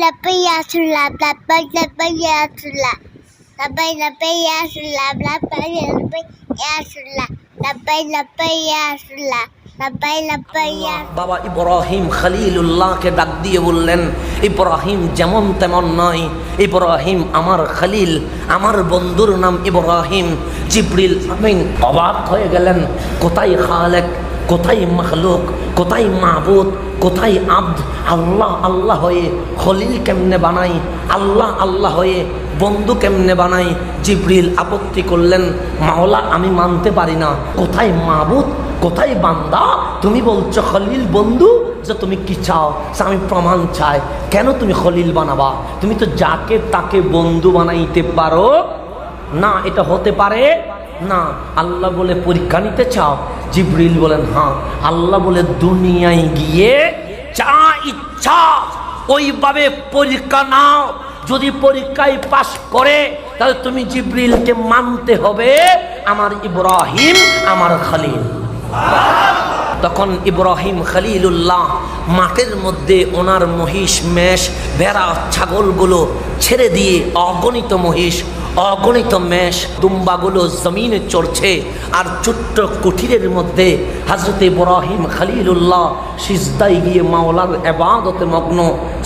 labbaik ya Rasulullah. Labbaik labbaik ya Rasulullah. Labbaik labbaik ya Rasulullah. Labbaik labbaik ya Rasulullah. Labbaik labbaik ya Rasulullah. Labbaik labbaik ya বাবা ইব্রাহিম খলিলুল্লাহকে ডাক দিয়ে বললেন ইব্রাহিম যেমন তেমন নয় ইব্রাহিম আমার খলিল আমার বন্ধুর নাম ইব্রাহিম জিব্রিল আমিন অবাক হয়ে গেলেন কোথায় খালেক কোথায় মখলুক, কোথায় মাহবুদ কোথায় আব্দ? আল্লাহ আল্লাহ হয়ে হলিল কেমনে বানাই? আল্লাহ আল্লাহ হয়ে বন্ধু কেমনে বানাই? জিব্রিল আপত্তি করলেন, মাওলা, আমি মানতে পারি না। কোথায় মাহবুদ কোথায় বান্দা? তুমি বলছো খলিল বন্ধু? যে তুমি কি চাও? আমি প্রমাণ চাই। কেন তুমি খলিল বানাবা? তুমি তো যাকে তাকে বন্ধু বানাইতে পারো? না, এটা হতে পারে না, আল্লাহ বলে পরীক্ষা নিতে চাও? জিব্রিল বলেন হ্যাঁ আল্লাহ বলে, দুনিয়ায় গিয়ে যা ইচ্ছা ওইভাবে পরীক্ষা নাও। যদি পরীক্ষায় পাশ করে, তাহলে তুমি জিব্রিলকে মানতে হবে, আমার ইব্রাহিম, আমার খলিল। তখন ইব্রাহিম খলিলুল্লাহ মাঠের মধ্যে ওনার মহিষ, মেষ, ভেড়া, ছাগলগুলো ছেড়ে দিয়ে অগণিত মহিষ অগণিত মেষ দুম্বাগুলো জমিনে চড়ছে আর ছোট্ট কুঠিরের মধ্যে হাজরত ইব্রাহিম খালিলুল্লাহ সিজদাই গিয়ে মাওলার এবাদতে মগ্ন।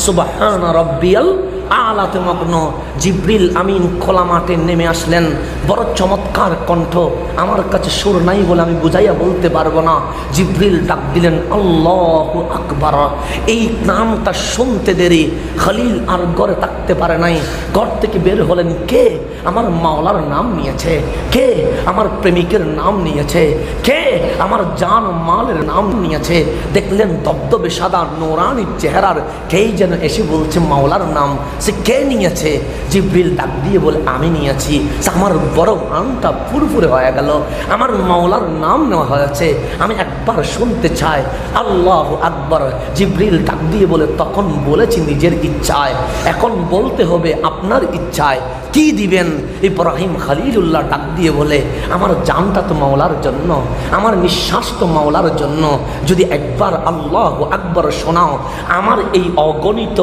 সুবাহান রব্বিয়াল আলাতে মগ্ন জিব্রিল আমিন খোলা মাঠে নেমে আসলেন। বড় চমৎকার কণ্ঠ। আমার কাছে সুর নাই বলে আমি বুঝাইয়া বলতে পারব না। জিব্রিল ডাক দিলেন, আল্লাহ আকবার। এই নামটা শুনতে দেরি। খালিল আর ঘরে থাকতে পারে নাই। ঘর থেকে বের হলেন কে? আমার মাওলার নাম নিয়েছে। কে? আমার প্রেমিকের নাম নিয়েছে। কে? আমার জান মালের নাম নিয়েছে। দেখলেন দবদবে সাদা নোরানি চেহারার। কেই যেন এসে বলছে মাওলার নাম? সে কে নিয়েছে? জিব্রিল ডাক দিয়ে বলে, আমি নিয়েছি। আমার বড় আনটা ফুরফুরে হয়ে গেল। আমার মাওলার নাম নেওয়া হয়েছে। আমি একবার শুনতে চাই। আল্লাহ আকবর। জিব্রিল ডাক দিয়ে বলে, তখন বলেছি নিজের ইচ্ছায়। এখন বলতে হবে আপনার ইচ্ছায়। কি দিবেন? ইব্রাহিম খালিলুল্লাহ ডাক দিয়ে বলে, আমার জানটা তো মাওলার জন্য, আমার নিঃশ্বাস তো মাওলার জন্য। যদি একবার আল্লাহ আকবর শোনাও, আমার এই অগণিত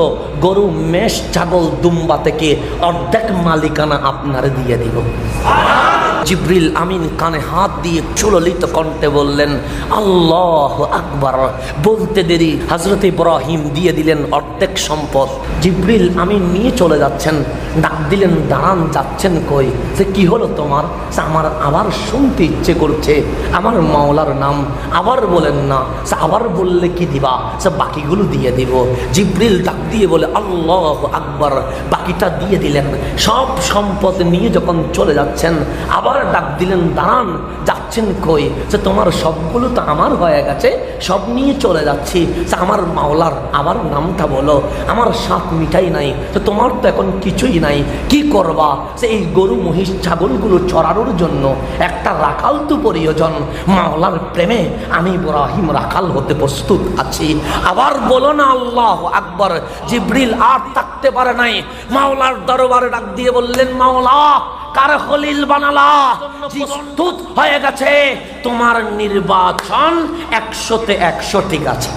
গরু, মেষ, ছাগল, দুম্বা থেকে অর্ধেক মালিকানা আপনার দিয়ে দিব। জিব্রিল আমিন কানে হাত দিয়ে চুললিত কণ্ঠে বললেন, আল্লাহ আকবার। বলতে দেরি হজরত ইব্রাহিম দিয়ে দিলেন অর্ধেক সম্পদ। জিব্রিল আমিন নিয়ে চলে যাচ্ছেন। ডাক দিলেন, দাঁড়ান, যাচ্ছেন কই? সে কি হলো তোমার? আমার আবার শুনতে ইচ্ছে করছে। আমার মাওলার নাম আবার বলেন না। সে আবার বললে কি দিবা? সে বাকিগুলো দিয়ে দিব। জিব্রিল ডাক দিয়ে বলে, আল্লাহ আকবার। বাকিটা দিয়ে দিলেন। সব সম্পদ নিয়ে যখন চলে যাচ্ছেন, আবার ডাক দিলেন, দাঁড়ান, যাচ্ছেন কই? যে তোমার সবগুলো তো আমার হয়ে গেছে, সব নিয়ে চলে যাচ্ছি। যে আমার মাওলার আবার নামটা বলো, আমার সাত মিঠাই নাই তো তোমার তো এখন কিছুই নাই, কি করবা? সে এই গরু মহিষ ছাগলগুলো চড়ানোর জন্য একটা রাখাল তো প্রয়োজন। মাওলার প্রেমে আমি ইব্রাহিম রাখাল হতে প্রস্তুত আছি। আবার বলো না, আল্লাহ আকবর, জিব্রিল আর থাকতে পারে নাই। মাওলার দরবারে ডাক দিয়ে বললেন, মাওলা কার খলিল বানালা? প্রস্তুত হয়ে গেছে। তোমার নির্বাচন একশোতে একশো ঠিক আছে